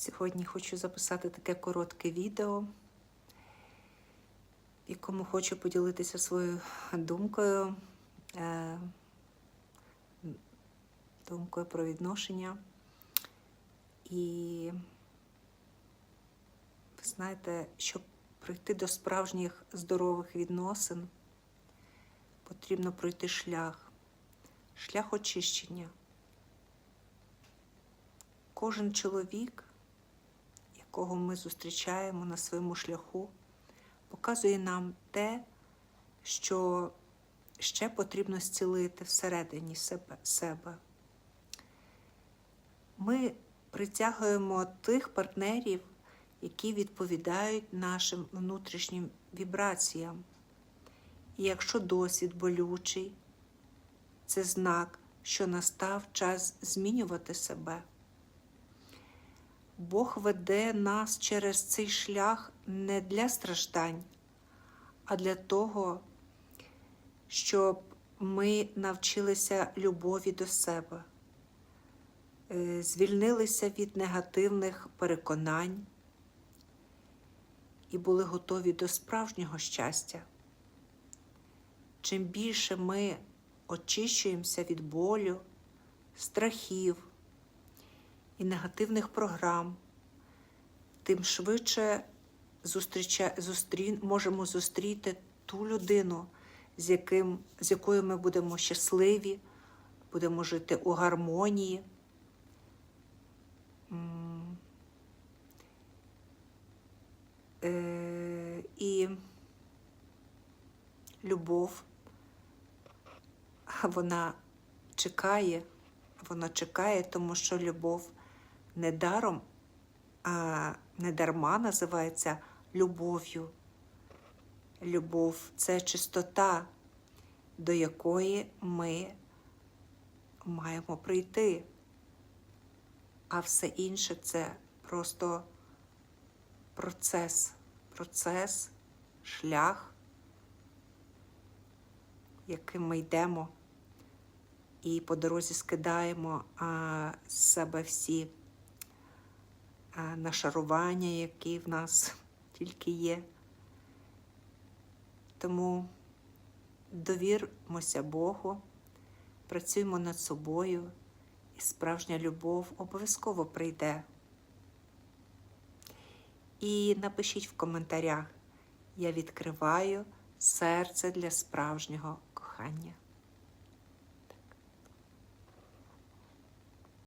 Сьогодні хочу записати таке коротке відео, в якому хочу поділитися своєю думкою, е, думкою про відношення. І ви знаєте, щоб прийти до справжніх здорових відносин, потрібно пройти шлях, шлях очищення. Кожен чоловік, якого ми зустрічаємо на своєму шляху, показує нам те, що ще потрібно зцілити всередині себе. Ми притягуємо тих партнерів, які відповідають нашим внутрішнім вібраціям. І якщо досвід болючий, це знак, що настав час змінювати себе. Бог веде нас через цей шлях не для страждань, а для того, щоб ми навчилися любові до себе, е, звільнилися від негативних переконань і були готові до справжнього щастя. Чим більше ми очищуємося від болю, страхів і негативних програм, тим швидше зустріча, зустрі, можемо зустріти ту людину, з, яким, з якою ми будемо щасливі, будемо жити у гармонії. Е, І любов, вона чекає, вона чекає, тому що любов не даром, а не дарма називається любов'ю. Любов це чистота, до якої ми маємо прийти. А все інше це просто процес, процес, шлях, яким ми йдемо, і по дорозі скидаємо а, з себе всі нашарування, які в нас тільки є. Тому довірмося Богу, працюємо над собою, і справжня любов обов'язково прийде. І напишіть в коментарях: я відкриваю серце для справжнього кохання.